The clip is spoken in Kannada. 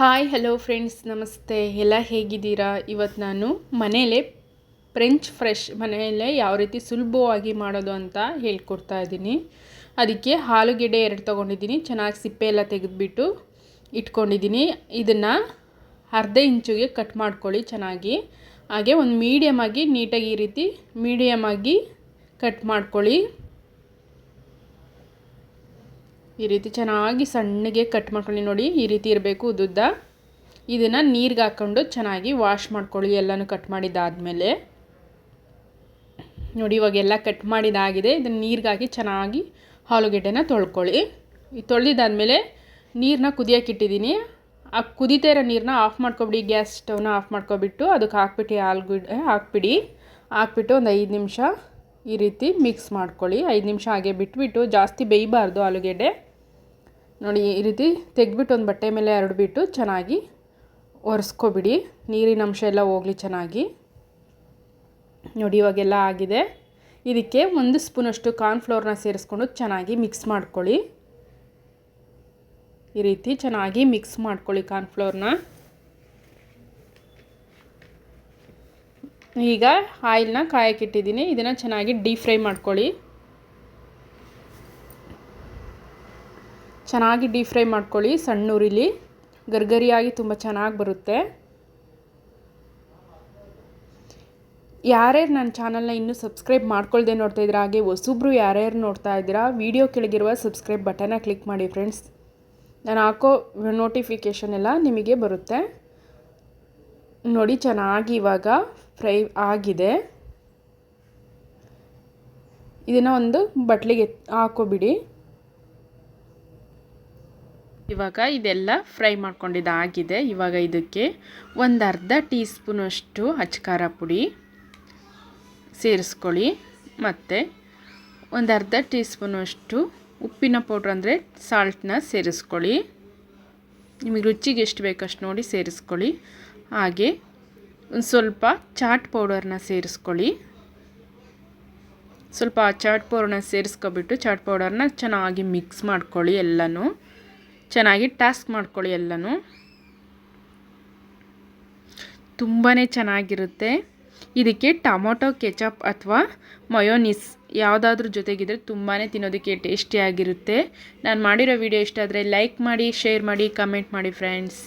ಹಾಯ್ ಹಲೋ ಫ್ರೆಂಡ್ಸ್ ನಮಸ್ತೆ. ಎಲ್ಲ ಹೇಗಿದ್ದೀರಾ? ಇವತ್ತು ನಾನು ಮನೆಯಲ್ಲೇ ಫ್ರೆಂಚ್ ಫ್ರೆಶ್ ಮನೆಯಲ್ಲೇ ಯಾವ ರೀತಿ ಸುಲಭವಾಗಿ ಮಾಡೋದು ಅಂತ ಹೇಳ್ಕೊಡ್ತಾ ಇದ್ದೀನಿ. ಅದಕ್ಕೆ ಆಲೂಗೆಡ್ಡೆ ಎರಡು ತೊಗೊಂಡಿದ್ದೀನಿ, ಚೆನ್ನಾಗಿ ಸಿಪ್ಪೆ ಎಲ್ಲ ತೆಗೆದುಬಿಟ್ಟು ಇಟ್ಕೊಂಡಿದ್ದೀನಿ. ಇದನ್ನು ಅರ್ಧ ಇಂಚುಗೆ ಕಟ್ ಮಾಡ್ಕೊಳ್ಳಿ ಚೆನ್ನಾಗಿ. ಹಾಗೆ ಒಂದು ಮೀಡಿಯಮ್ ಆಗಿ ನೀಟಾಗಿ ಈ ರೀತಿ ಮೀಡಿಯಮ್ ಆಗಿ ಕಟ್ ಮಾಡ್ಕೊಳ್ಳಿ. ಈ ರೀತಿ ಚೆನ್ನಾಗಿ ಸಣ್ಣಗೆ ಕಟ್ ಮಾಡ್ಕೊಳ್ಳಿ ನೋಡಿ, ಈ ರೀತಿ ಇರಬೇಕು ಉದ್ದುದ್ದ. ಇದನ್ನು ನೀರಿಗೆ ಹಾಕ್ಕೊಂಡು ಚೆನ್ನಾಗಿ ವಾಶ್ ಮಾಡ್ಕೊಳ್ಳಿ ಎಲ್ಲನೂ ಕಟ್ ಮಾಡಿದ್ದಾದಮೇಲೆ. ನೋಡಿ, ಇವಾಗೆಲ್ಲ ಕಟ್ ಮಾಡಿದಾಗಿದೆ. ಇದನ್ನು ನೀರಿಗೆ ಹಾಕಿ ಚೆನ್ನಾಗಿ ಆಲೂಗೆಡ್ಡೆನ ತೊಳ್ಕೊಳ್ಳಿ. ಈ ತೊಳೆದಿದ್ದಾದಮೇಲೆ ನೀರನ್ನ ಕುದಿಯೋಕ್ಕಿಟ್ಟಿದ್ದೀನಿ ಆ ಕುದಿತಾ ಇರೋ ನೀರನ್ನ ಆಫ್ ಮಾಡ್ಕೊಬಿಡಿ, ಗ್ಯಾಸ್ ಸ್ಟವ್ನ ಆಫ್ ಮಾಡ್ಕೊಬಿಟ್ಟು ಅದಕ್ಕೆ ಹಾಕ್ಬಿಟ್ಟು ಆಲೂಗಡ್ಡೆ ಹಾಕ್ಬಿಡಿ. ಹಾಕ್ಬಿಟ್ಟು ಒಂದು ಐದು ನಿಮಿಷ ಈ ರೀತಿ ಮಿಕ್ಸ್ ಮಾಡ್ಕೊಳ್ಳಿ. ಐದು ನಿಮಿಷ ಹಾಗೆ ಬಿಟ್ಬಿಟ್ಟು ಜಾಸ್ತಿ ಬೇಯಬಾರ್ದು ಆಲೂಗೆಡ್ಡೆ. ನೋಡಿ, ಈ ರೀತಿ ತೆಗೆದ್ಬಿಟ್ಟು ಒಂದು ಬಟ್ಟೆ ಮೇಲೆ ಹರಡ್ಬಿಟ್ಟು ಚೆನ್ನಾಗಿ ಒರೆಸ್ಕೊಬಿಡಿ. ನೀರಿನ ಅಂಶ ಎಲ್ಲ ಹೋಗಲಿ ಚೆನ್ನಾಗಿ. ನೋಡಿ, ಇವಾಗೆಲ್ಲ ಆಗಿದೆ. ಇದಕ್ಕೆ ಒಂದು ಸ್ಪೂನಷ್ಟು ಕಾರ್ನ್ಫ್ಲೋರ್ನ ಸೇರಿಸ್ಕೊಂಡು ಚೆನ್ನಾಗಿ ಮಿಕ್ಸ್ ಮಾಡ್ಕೊಳ್ಳಿ. ಈ ರೀತಿ ಚೆನ್ನಾಗಿ ಮಿಕ್ಸ್ ಮಾಡ್ಕೊಳ್ಳಿ ಕಾರ್ನ್ಫ್ಲೋರ್ನ ಈಗ ಆಯಿಲ್ನ ಕಾಯಕ್ಕಿಟ್ಟಿದ್ದೀನಿ ಇದನ್ನು ಚೆನ್ನಾಗಿ ಡೀಪ್ ಫ್ರೈ ಮಾಡ್ಕೊಳ್ಳಿ. ಚೆನ್ನಾಗಿ ಡೀಪ್ ಫ್ರೈ ಮಾಡ್ಕೊಳ್ಳಿ ಸಣ್ಣ ಉರಿಲಿ ಗರ್ಗರಿಯಾಗಿ ತುಂಬ ಚೆನ್ನಾಗಿ ಬರುತ್ತೆ. ಯಾರ್ಯಾರು ನನ್ನ ಚಾನಲ್ನ ಇನ್ನೂ ಸಬ್ಸ್ಕ್ರೈಬ್ ಮಾಡ್ಕೊಳ್ದೆ ನೋಡ್ತಾ ಇದ್ದೀರಾ, ಹಾಗೆ ಹೊಸಬ್ರು ಯಾರ್ಯಾರು ನೋಡ್ತಾ ಇದ್ದೀರಾ, ವಿಡಿಯೋ ಕೆಳಗಿರುವ ಸಬ್ಸ್ಕ್ರೈಬ್ ಬಟನ್ನ ಕ್ಲಿಕ್ ಮಾಡಿ ಫ್ರೆಂಡ್ಸ್. ನಾನು ಹಾಕೋ ನೋಟಿಫಿಕೇಷನ್ ಎಲ್ಲ ನಿಮಗೆ ಬರುತ್ತೆ. ನೋಡಿ, ಚೆನ್ನಾಗಿ ಇವಾಗ ಫ್ರೈ ಆಗಿದೆ. ಇದನ್ನು ಒಂದು ಬಟ್ಲಿಗೆ ಹಾಕೋಬಿಡಿ ಇವಾಗ ಇದೆಲ್ಲ ಫ್ರೈ ಮಾಡ್ಕೊಂಡಿದ್ದಾಗಿದೆ ಇವಾಗ ಇದಕ್ಕೆ ಒಂದು ಅರ್ಧ ಟೀ ಸ್ಪೂನಷ್ಟು ಅಚ್ಕಾರ ಪುಡಿ ಸೇರಿಸ್ಕೊಳ್ಳಿ. ಮತ್ತು ಒಂದು ಅರ್ಧ ಟೀ ಸ್ಪೂನಷ್ಟು ಉಪ್ಪಿನ ಪೌಡ್ರ್ ಅಂದರೆ ಸಾಲ್ಟನ್ನ ಸೇರಿಸ್ಕೊಳ್ಳಿ. ನಿಮಗೆ ರುಚಿಗೆ ಎಷ್ಟು ಬೇಕಷ್ಟು ನೋಡಿ ಸೇರಿಸ್ಕೊಳ್ಳಿ. ಹಾಗೆ ಒಂದು ಸ್ವಲ್ಪ ಚಾಟ್ ಪೌಡರ್ನ ಸೇರಿಸ್ಕೊಳ್ಳಿ. ಸ್ವಲ್ಪ ಚಾಟ್ ಪೌಡರ್ನ ಸೇರಿಸ್ಕೊಬಿಟ್ಟು ಚಾಟ್ ಪೌಡರ್ನ ಚೆನ್ನಾಗಿ ಮಿಕ್ಸ್ ಮಾಡ್ಕೊಳ್ಳಿ ಎಲ್ಲನೂ. ಚೆನ್ನಾಗಿ ಟಾಸ್ಕ್ ಮಾಡ್ಕೊಳ್ಳಿ ಎಲ್ಲನೂ. ತುಂಬಾ ಚೆನ್ನಾಗಿರುತ್ತೆ. ಇದಕ್ಕೆ ಟೊಮೊಟೊ, ಕೆಚಪ್ ಅಥವಾ ಮಯೋನಿಸ್ ಯಾವುದಾದ್ರೂ ಜೊತೆಗಿದ್ರೆ ತುಂಬಾ ತಿನ್ನೋದಕ್ಕೆ ಟೇಸ್ಟಿಯಾಗಿರುತ್ತೆ. ನಾನು ಮಾಡಿರೋ ವಿಡಿಯೋ ಇಷ್ಟ ಆದರೆ ಲೈಕ್ ಮಾಡಿ ಶೇರ್ ಮಾಡಿ ಕಮೆಂಟ್ ಮಾಡಿ ಫ್ರೆಂಡ್ಸ್